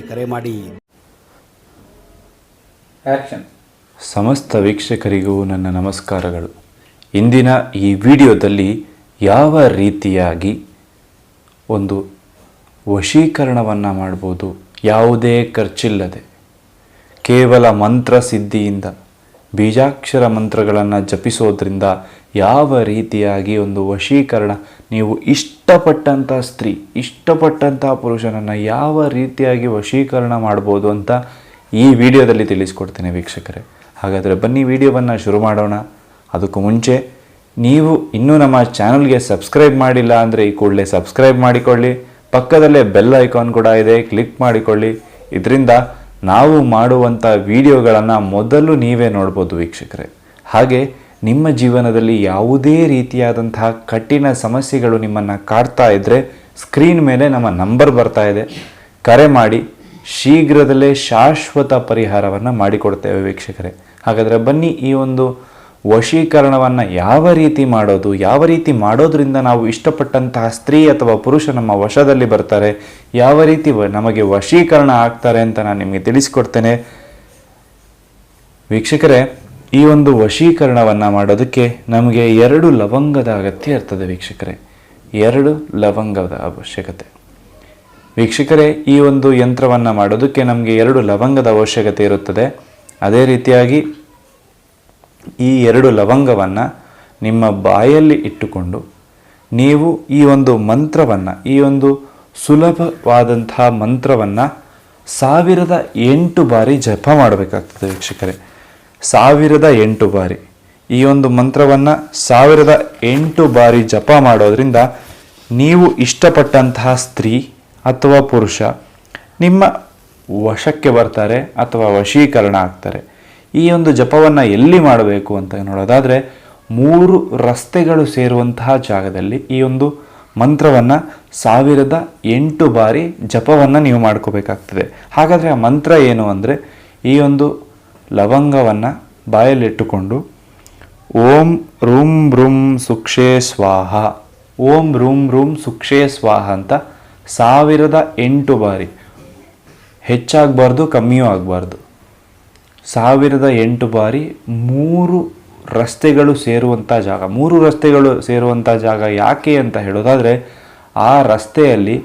ಕರೆ ಮಾಡಿ. ಸಮಸ್ತ ವೀಕ್ಷಕರಿಗೂ ನನ್ನ ನಮಸ್ಕಾರಗಳು. ಇಂದಿನ ಈ ವಿಡಿಯೋದಲ್ಲಿ ಯಾವ ರೀತಿಯಾಗಿ ಒಂದು ವಶೀಕರಣವನ್ನು ಮಾಡ್ಬೋದು ಯಾವುದೇ ಖರ್ಚಿಲ್ಲದೆ ಕೇವಲ ಮಂತ್ರ ಸಿದ್ಧಿಯಿಂದ ಬೀಜಾಕ್ಷರ ಮಂತ್ರಗಳನ್ನು ಜಪಿಸೋದ್ರಿಂದ ಯಾವ ರೀತಿಯಾಗಿ ಒಂದು ವಶೀಕರಣ, ನೀವು ಇಷ್ಟಪಟ್ಟಂಥ ಸ್ತ್ರೀ ಇಷ್ಟಪಟ್ಟಂಥ ಪುರುಷನನ್ನು ಯಾವ ರೀತಿಯಾಗಿ ವಶೀಕರಣ ಮಾಡ್ಬೋದು ಅಂತ ಈ ವಿಡಿಯೋದಲ್ಲಿ ತಿಳಿಸ್ಕೊಡ್ತೇನೆ ವೀಕ್ಷಕರೇ. ಹಾಗಾದರೆ ಬನ್ನಿ ವಿಡಿಯೋವನ್ನು ಶುರು ಮಾಡೋಣ. ಅದಕ್ಕೂ ಮುಂಚೆ ನೀವು ಇನ್ನೂ ನಮ್ಮ ಚಾನಲ್ಗೆ ಸಬ್ಸ್ಕ್ರೈಬ್ ಮಾಡಿಲ್ಲ ಅಂದರೆ ಈ ಕೂಡಲೇ ಸಬ್ಸ್ಕ್ರೈಬ್ ಮಾಡಿಕೊಳ್ಳಿ. ಪಕ್ಕದಲ್ಲೇ ಬೆಲ್ ಐಕಾನ್ ಕೂಡ ಇದೆ, ಕ್ಲಿಕ್ ಮಾಡಿಕೊಳ್ಳಿ. ಇದರಿಂದ ನಾವು ಮಾಡುವಂಥ ವಿಡಿಯೋಗಳನ್ನು ಮೊದಲು ನೀವೇ ನೋಡ್ಬೋದು ವೀಕ್ಷಕರೇ. ಹಾಗೆ ನಿಮ್ಮ ಜೀವನದಲ್ಲಿ ಯಾವುದೇ ರೀತಿಯಾದಂತಹ ಕಠಿಣ ಸಮಸ್ಯೆಗಳು ನಿಮ್ಮನ್ನು ಕಾಡ್ತಾ ಇದ್ದರೆ ಸ್ಕ್ರೀನ್ ಮೇಲೆ ನಮ್ಮ ನಂಬರ್ ಬರ್ತಾ ಇದೆ. ಕರೆ ಮಾಡಿ, ಶೀಘ್ರದಲ್ಲೇ ಶಾಶ್ವತ ಪರಿಹಾರವನ್ನು ಮಾಡಿಕೊಡ್ತೇವೆ ವೀಕ್ಷಕರೇ. ಹಾಗಾದರೆ ಬನ್ನಿ ಈ ಒಂದು ವಶೀಕರಣವನ್ನು ಯಾವ ರೀತಿ ಮಾಡೋದು, ಯಾವ ರೀತಿ ಮಾಡೋದ್ರಿಂದ ನಾವು ಇಷ್ಟಪಟ್ಟಂತಹ ಸ್ತ್ರೀ ಅಥವಾ ಪುರುಷ ನಮ್ಮ ವಶದಲ್ಲಿ ಬರ್ತಾರೆ, ಯಾವ ರೀತಿ ನಮಗೆ ವಶೀಕರಣ ಆಗ್ತಾರೆ ಅಂತ ನಾನು ನಿಮಗೆ ತಿಳಿಸ್ಕೊಡ್ತೇನೆ. ವೀಕ್ಷಕರೇ, ಈ ಒಂದು ವಶೀಕರಣವನ್ನು ಮಾಡೋದಕ್ಕೆ ನಮಗೆ ಎರಡು ಲವಂಗದ ಅಗತ್ಯ ಇರ್ತದೆ ವೀಕ್ಷಕರೇ. ಎರಡು ಲವಂಗದ ಅವಶ್ಯಕತೆ. ವೀಕ್ಷಕರೇ, ಈ ಒಂದು ಯಂತ್ರವನ್ನು ಮಾಡೋದಕ್ಕೆ ನಮಗೆ ಎರಡು ಲವಂಗದ ಅವಶ್ಯಕತೆ ಇರುತ್ತದೆ. ಅದೇ ರೀತಿಯಾಗಿ ಈ ಎರಡು ಲವಂಗವನ್ನು ನಿಮ್ಮ ಬಾಯಲ್ಲಿ ಇಟ್ಟುಕೊಂಡು ನೀವು ಈ ಒಂದು ಮಂತ್ರವನ್ನು, ಈ ಒಂದು ಸುಲಭವಾದಂತಹ ಮಂತ್ರವನ್ನು ಸಾವಿರದ ಎಂಟು ಬಾರಿ ಜಪ ಮಾಡಬೇಕಾಗ್ತದೆ ವೀಕ್ಷಕರೇ. ಸಾವಿರದ ಎಂಟು ಬಾರಿ. ಈ ಒಂದು ಮಂತ್ರವನ್ನು ಸಾವಿರದ ಎಂಟು ಬಾರಿ ಜಪ ಮಾಡೋದ್ರಿಂದ ನೀವು ಇಷ್ಟಪಟ್ಟಂತಹ ಸ್ತ್ರೀ ಅಥವಾ ಪುರುಷ ನಿಮ್ಮ ವಶಕ್ಕೆ ಬರ್ತಾರೆ ಅಥವಾ ವಶೀಕರಣ ಆಗ್ತಾರೆ. ಈ ಒಂದು ಜಪವನ್ನು ಎಲ್ಲಿ ಮಾಡಬೇಕು ಅಂತ ನೋಡೋದಾದರೆ ಮೂರು ರಸ್ತೆಗಳು ಸೇರುವಂತಹ ಜಾಗದಲ್ಲಿ ಈ ಒಂದು ಮಂತ್ರವನ್ನು ಸಾವಿರದ ಎಂಟು ಬಾರಿ ಜಪವನ್ನು ನೀವು ಮಾಡ್ಕೋಬೇಕಾಗ್ತದೆ. ಹಾಗಾದರೆ ಆ ಮಂತ್ರ ಏನು ಅಂದರೆ ಈ ಒಂದು ಲವಂಗವನ್ನು ಬಾಯಲ್ಲಿಟ್ಟುಕೊಂಡು ಓಂ ರೂಂ ರೂಂ ಸುಕ್ಷೇ ಸ್ವಾಹ. ಓಂ ರೂಂ ರೂಂ ಸುಕ್ಷೇ ಸ್ವಾಹ ಅಂತ ಸಾವಿರದ ಎಂಟು ಬಾರಿ ಹೆಚ್ಚಾಗಬಾರ್ದು, ಕಮ್ಮಿಯೂ ಆಗಬಾರ್ದು. ಸಾವಿರದ ಎಂಟು ಬಾರಿ ಮೂರು ರಸ್ತೆಗಳು ಸೇರುವಂಥ ಜಾಗ, ಮೂರು ರಸ್ತೆಗಳು ಸೇರುವಂಥ ಜಾಗ ಯಾಕೆ ಅಂತ ಹೇಳೋದಾದರೆ, ಆ ರಸ್ತೆಯಲ್ಲಿ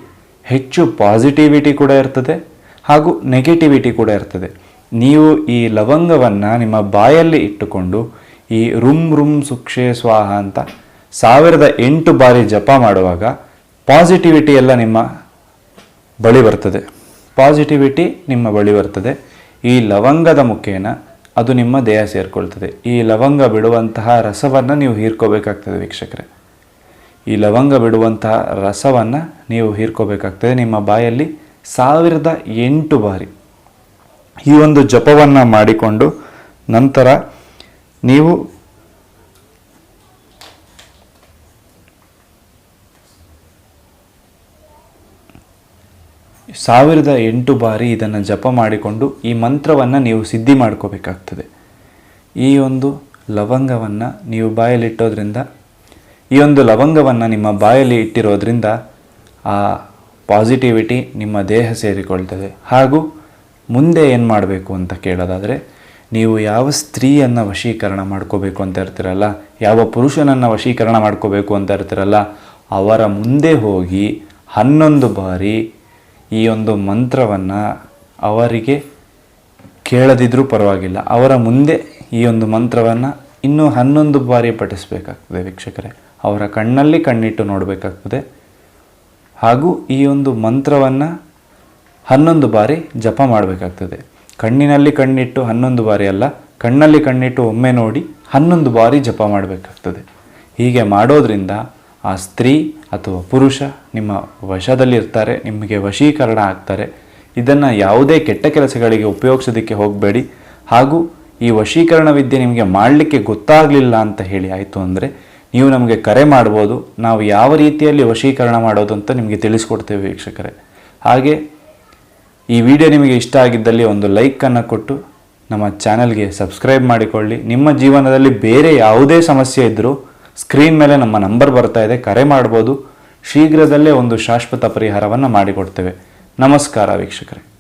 ಹೆಚ್ಚು ಪಾಸಿಟಿವಿಟಿ ಕೂಡ ಇರ್ತದೆ ಹಾಗೂ ನೆಗೆಟಿವಿಟಿ ಕೂಡ ಇರ್ತದೆ. ನೀವು ಈ ಲವಂಗವನ್ನು ನಿಮ್ಮ ಬಾಯಲ್ಲಿ ಇಟ್ಟುಕೊಂಡು ಈ ರುಮ್ ರುಮ್ ಸುಕ್ಷೇ ಸ್ವಾಹ ಅಂತ ಸಾವಿರದ ಎಂಟು ಬಾರಿ ಜಪ ಮಾಡುವಾಗ ಪಾಸಿಟಿವಿಟಿ ಎಲ್ಲ ನಿಮ್ಮ ಬಳಿ ಬರ್ತದೆ. ಪಾಸಿಟಿವಿಟಿ ನಿಮ್ಮ ಬಳಿ ಬರ್ತದೆ. ಈ ಲವಂಗದ ಮುಖೇನ ಅದು ನಿಮ್ಮ ದೇಹ ಸೇರಿಕೊಳ್ತದೆ. ಈ ಲವಂಗ ಬಿಡುವಂತಹ ರಸವನ್ನು ನೀವು ಹೀರ್ಕೋಬೇಕಾಗ್ತದೆ ವೀಕ್ಷಕರೇ. ಈ ಲವಂಗ ಬಿಡುವಂತಹ ರಸವನ್ನು ನೀವು ಹೀರ್ಕೋಬೇಕಾಗ್ತದೆ. ನಿಮ್ಮ ಬಾಯಲ್ಲಿ ಸಾವಿರದ ಎಂಟು ಬಾರಿ ಈ ಒಂದು ಜಪವನ್ನು ಮಾಡಿಕೊಂಡು ನಂತರ ನೀವು ಸಾವಿರದ ಎಂಟು ಬಾರಿ ಇದನ್ನು ಜಪ ಮಾಡಿಕೊಂಡು ಈ ಮಂತ್ರವನ್ನು ನೀವು ಸಿದ್ಧಿ ಮಾಡ್ಕೋಬೇಕಾಗ್ತದೆ. ಈ ಒಂದು ಲವಂಗವನ್ನು ನೀವು ಬಾಯಲ್ಲಿಟ್ಟೋದ್ರಿಂದ ಈ ಒಂದು ಲವಂಗವನ್ನು ನಿಮ್ಮ ಬಾಯಲ್ಲಿ ಇಟ್ಟಿರೋದ್ರಿಂದ ಆ ಪಾಸಿಟಿವಿಟಿ ನಿಮ್ಮ ದೇಹ ಸೇರಿಕೊಳ್ತದೆ. ಹಾಗೂ ಮುಂದೆ ಏನು ಮಾಡಬೇಕು ಅಂತ ಕೇಳೋದಾದರೆ, ನೀವು ಯಾವ ಸ್ತ್ರೀಯನ್ನು ವಶೀಕರಣ ಮಾಡ್ಕೋಬೇಕು ಅಂತ ಇರ್ತೀರಲ್ಲ, ಯಾವ ಪುರುಷನನ್ನು ವಶೀಕರಣ ಮಾಡ್ಕೋಬೇಕು ಅಂತ ಇರ್ತೀರಲ್ಲ, ಅವರ ಮುಂದೆ ಹೋಗಿ ಹನ್ನೊಂದು ಬಾರಿ ಈ ಒಂದು ಮಂತ್ರವನ್ನು ಅವರಿಗೆ ಕೇಳದಿದ್ರೂ ಪರವಾಗಿಲ್ಲ. ಅವರ ಮುಂದೆ ಈ ಒಂದು ಮಂತ್ರವನ್ನು ಇನ್ನೂ ಹನ್ನೊಂದು ಬಾರಿ ಪಠಿಸಬೇಕಾಗ್ತದೆ ವೀಕ್ಷಕರೇ. ಅವರ ಕಣ್ಣಲ್ಲಿ ಕಣ್ಣಿಟ್ಟು ನೋಡಬೇಕಾಗ್ತದೆ. ಹಾಗೂ ಈ ಒಂದು ಮಂತ್ರವನ್ನು ಹನ್ನೊಂದು ಬಾರಿ ಜಪ ಮಾಡಬೇಕಾಗ್ತದೆ. ಕಣ್ಣಿನಲ್ಲಿ ಕಣ್ಣಿಟ್ಟು ಹನ್ನೊಂದು ಬಾರಿ ಅಲ್ಲ, ಕಣ್ಣಲ್ಲಿ ಕಣ್ಣಿಟ್ಟು ಒಮ್ಮೆ ನೋಡಿ ಹನ್ನೊಂದು ಬಾರಿ ಜಪ ಮಾಡಬೇಕಾಗ್ತದೆ. ಹೀಗೆ ಮಾಡೋದ್ರಿಂದ ಆ ಸ್ತ್ರೀ ಅಥವಾ ಪುರುಷ ನಿಮ್ಮ ವಶದಲ್ಲಿರ್ತಾರೆ, ನಿಮಗೆ ವಶೀಕರಣ ಆಗ್ತಾರೆ. ಇದನ್ನು ಯಾವುದೇ ಕೆಟ್ಟ ಕೆಲಸಗಳಿಗೆ ಉಪಯೋಗಿಸೋದಕ್ಕೆ ಹೋಗಬೇಡಿ. ಹಾಗೂ ಈ ವಶೀಕರಣ ವಿದ್ಯೆ ನಿಮಗೆ ಮಾಡಲಿಕ್ಕೆ ಗೊತ್ತಾಗಲಿಲ್ಲ ಅಂತ ಹೇಳಿ ಆಯಿತು ಅಂದರೆ ನೀವು ನಮಗೆ ಕರೆ ಮಾಡ್ಬೋದು, ನಾವು ಯಾವ ರೀತಿಯಲ್ಲಿ ವಶೀಕರಣ ಮಾಡೋದು ಅಂತ ನಿಮಗೆ ತಿಳಿಸ್ಕೊಡ್ತೇವೆ ವೀಕ್ಷಕರೇ. ಹಾಗೆ ಈ ವಿಡಿಯೋ ನಿಮಗೆ ಇಷ್ಟ ಆಗಿದ್ದಲ್ಲಿ ಒಂದು ಲೈಕನ್ನು ಕೊಟ್ಟು, ನಮ್ಮ ಚಾನಲ್ಗೆ ಸಬ್ಸ್ಕ್ರೈಬ್ ಮಾಡಿಕೊಳ್ಳಿ. ನಿಮ್ಮ ಜೀವನದಲ್ಲಿ ಬೇರೆ ಯಾವುದೇ ಸಮಸ್ಯೆ ಇದ್ದರೂ ಸ್ಕ್ರೀನ್ ಮೇಲೆ ನಮ್ಮ ನಂಬರ್ ಬರ್ತಾ ಇದೆ, ಕರೆ ಮಾಡ್ಬೋದು. ಶೀಘ್ರದಲ್ಲೇ ಒಂದು ಶಾಶ್ವತ ಪರಿಹಾರವನ್ನು ಮಾಡಿಕೊಡ್ತೇವೆ. ನಮಸ್ಕಾರ ವೀಕ್ಷಕರೇ.